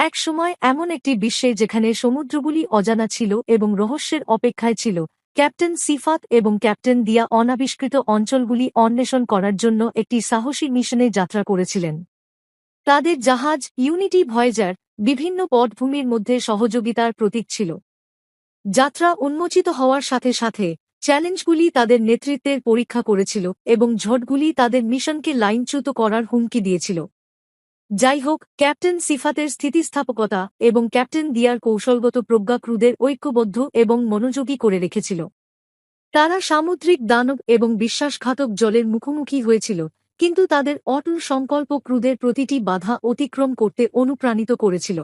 এক সময় এমন একটি বিশ্বে যেখানে সমুদ্রগুলি অজানা ছিল এবং রহস্যের অপেক্ষায় ছিল, ক্যাপ্টেন সিফাত এবং ক্যাপ্টেন দিয়া অনাবিষ্কৃত অঞ্চলগুলি অন্বেষণ করার জন্য একটি সাহসী মিশনে যাত্রা করেছিলেন। তাদের জাহাজ ইউনিটি ভয়েজার বিভিন্ন পটভূমির মধ্যে সহযোগিতার প্রতীক ছিল। যাত্রা উন্মোচিত হওয়ার সাথে সাথে, চ্যালেঞ্জগুলি তাদের নেতৃত্বের পরীক্ষা করেছিল এবং ঝটগুলি তাদের মিশনকে লাইনচ্যুত করার হুমকি দিয়েছিল। যাই হোক ক্যাপ্টেন সিফাতের স্থিতিস্থাপকতা এবং ক্যাপ্টেন দিয়ার কৌশলগত প্রজ্ঞা ক্রুদের ঐক্যবদ্ধ এবং মনোযোগী করে রেখেছিল। তারা সামুদ্রিক দানব এবং বিশ্বাসঘাতক জলের মুখোমুখি হয়েছিল, কিন্তু তাদের অটল সংকল্প ক্রুদের প্রতিটি বাধা অতিক্রম করতে অনুপ্রাণিত করেছিল।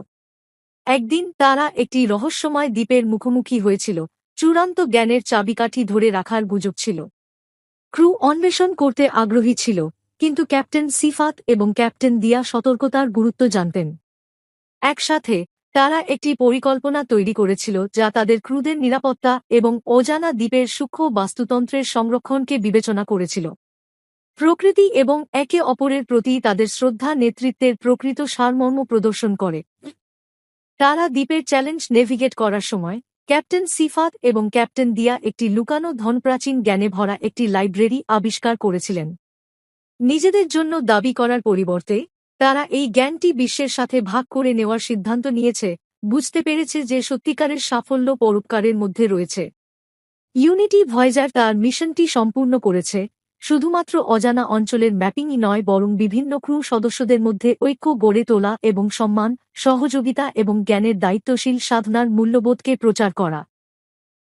একদিন তারা একটি রহস্যময় দ্বীপের মুখোমুখি হয়েছিল, চূড়ান্ত জ্ঞানের চাবিকাঠি ধরে রাখার গুজব ছিল। ক্রু অন্বেষণ করতে আগ্রহী ছিল কিন্তু ক্যাপ্টেন সিফাত এবং ক্যাপ্টেন দিয়া সতর্কতার গুরুত্ব জানতেন। একসাথে, তারা একটি পরিকল্পনা তৈরি করেছিল যা তাদের ক্রুদের নিরাপত্তা এবং অজানা দ্বীপের সূক্ষ্ম বাস্তুতন্ত্রের সংরক্ষণকে বিবেচনা করেছিল। প্রকৃতি এবং একে অপরের প্রতি তাদের শ্রদ্ধা নেতৃত্বের প্রকৃত সারমর্ম প্রদর্শন করে। তারা দ্বীপের চ্যালেঞ্জ নেভিগেট করার সময়, ক্যাপ্টেন সিফাত এবং ক্যাপ্টেন দিয়া একটি লুকানো ধনপ্রাচীন জ্ঞানে ভরা একটি লাইব্রেরি আবিষ্কার করেছিলেন। নিজেদের জন্য দাবি করার পরিবর্তে, তারা এই জ্ঞানটি বিশ্বের সাথে ভাগ করে নেওয়ার সিদ্ধান্ত নিয়েছে, বুঝতে পেরেছে যে সত্যিকারের সাফল্য পরোপকারের মধ্যে রয়েছে। ইউনিটি ভয়েজার তার মিশনটি সম্পূর্ণ করেছে, শুধুমাত্র অজানা অঞ্চলের ম্যাপিংই নয় বরং বিভিন্ন ক্রু সদস্যদের মধ্যে ঐক্য গড়ে তোলা এবং সম্মান, সহযোগিতা এবং জ্ঞানের দায়িত্বশীল সাধনার মূল্যবোধকে প্রচার করা।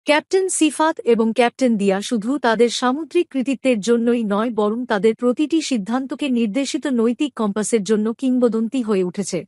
ক্যাপ্টেন সিফাত এবং ক্যাপ্টেন দিয়া শুধু তাদের সামুদ্রিক কৃতিত্বের জন্যই নয়, বরং তাদের প্রতিটি সিদ্ধান্তকে নির্দেশিত নৈতিক কম্পাসের জন্য কিংবদন্তি হয়ে উঠেছে।